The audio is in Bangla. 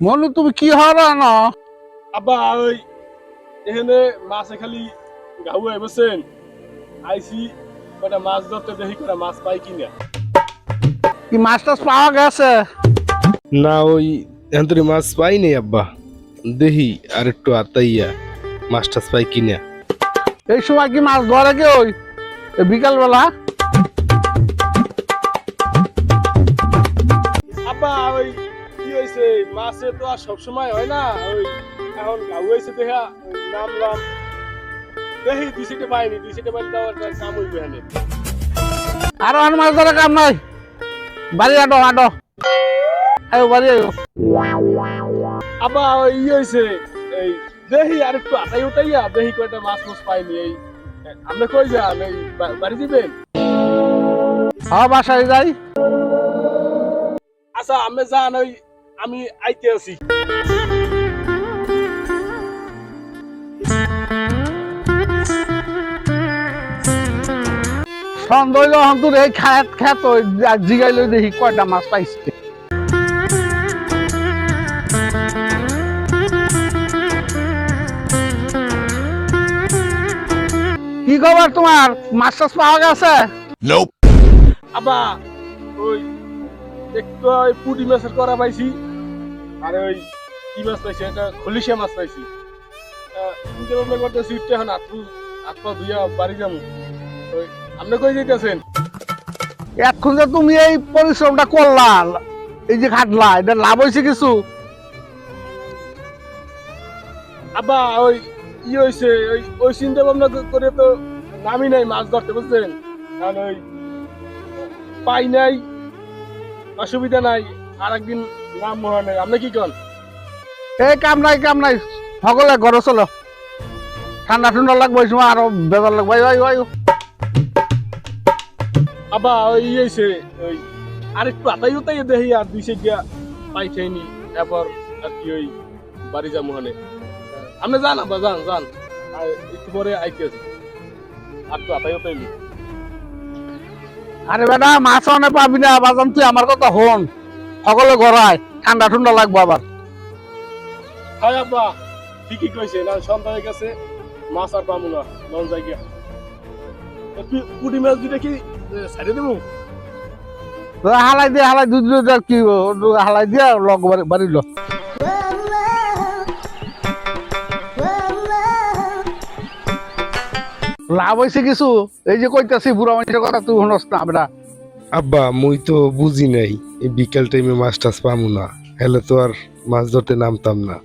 মনু তুমি কি হরা না? আব্বা ওই এখানে মাছে খালি গাউ বসেন আইসি কটা মাছ ধরতে দেখি কটা মাছ পাই কিনা। কি মাছ টাছ পাওয়া গেছে? না ওই এন্তরি মাছ পাই নেই আব্বা। দেখি আর একটু আতাইয়া মাছ টাছ পাই কিনা। এই সময় কি মাছ ধরে কে ওই? বিকাল মাছে তো আর সবসময় হয় না। ওই এখন হয়েছে দেখা নামলাম দেখি দুই সিটে পাইনি দুই সিটে পাইনি একটা কাম হইবে এখানে। আর আর মাছ ধরে কাম নাই। বাড়ি আডো আডো আয়ো বাড়ি আয়ো। ওই ই হয়েছে এই দেখি আর একটু আটাই উঠাইয়া দেখি কয়টা মাছ মাছ পাইনি। এই আমরা কই যান? এই বা- বাড়ি দিবেন? হ্যাঁ বাসায় যাই। আচ্ছা আমি যান ওই আমি আইতে আছি। সন্দেহ যখন তোর এই খাত খাত ওই জিগাইলে দেখি কয়টা মাছ পাইছে। কি খবর তোমার? মাছ টাছ পাওয়া গেছে? আবা ওই একটু ওই পুটি মাছের করা পাইছি। আর ওই কি মাছ পাইছি? একটা খলিশা মাছ পাইছি। চিন্তা ভাবনা করতেছি একটু এখন আত্মু আত্মা দুইয়া বাড়ি যাব। ওই আপনি কই যাইতেছেন? এখন যে তুমি এই পরিশ্রমটা করলা এই যে খাটলা এটা লাভ হয়েছে কিছু? আব্বা ওই ই হয়েছে ওই ওই চিন্তা ভাবনা করে তো নামি নাই মাছ ধরতে বুঝছেন? কারণ ওই পাই নাই অসুবিধা নাই। আর একদিন নাম মনে নাই। আপনি কি কন? এই কাম নাই কাম নাই। সকলে ঘরে চলো। ঠান্ডা ঠান্ডা লাগবে সময় আরও বেজার লাগবে আয়ো, আয়ো। আবা ওই হয়েছে ওই আর একটু আতাই উতাই দেখি আর দুই সেটা পাই খাইনি এরপর আর কি ওই বাড়ি যাব ওখানে আপনি যান আব্বা যান যান। আর একটু পরে আইতে আছি। আর তো আতাই উতাই আরে বেটা মাছ অনেক পাবি না বাজান তুই আমার কথা হন সকলে ঘরায় ঠান্ডা ঠান্ডা লাগবে আবার। হাই আব্বা ঠিকই কইছে না হয়ে গেছে মাছ আর পাবো না লন যাই গিয়া। এ, পু- মাছ দুটা কি সাইডে দেবো হালাই দিয়ে হালাই দুধ দুধ কি হালাই দিয়ে লগ বাড়ি- বাড়ি লাভ হয়েছে কিছু? এই যে কইতাছি বুড়া মানুষের কথা তুই শুনস না বেটা। আব্বা, মুই তো বুঝি নাই, এই বিকেল টাইমে মাছ টাছ পামু না, হেলে তো আর মাছ ধরতে নামতাম না।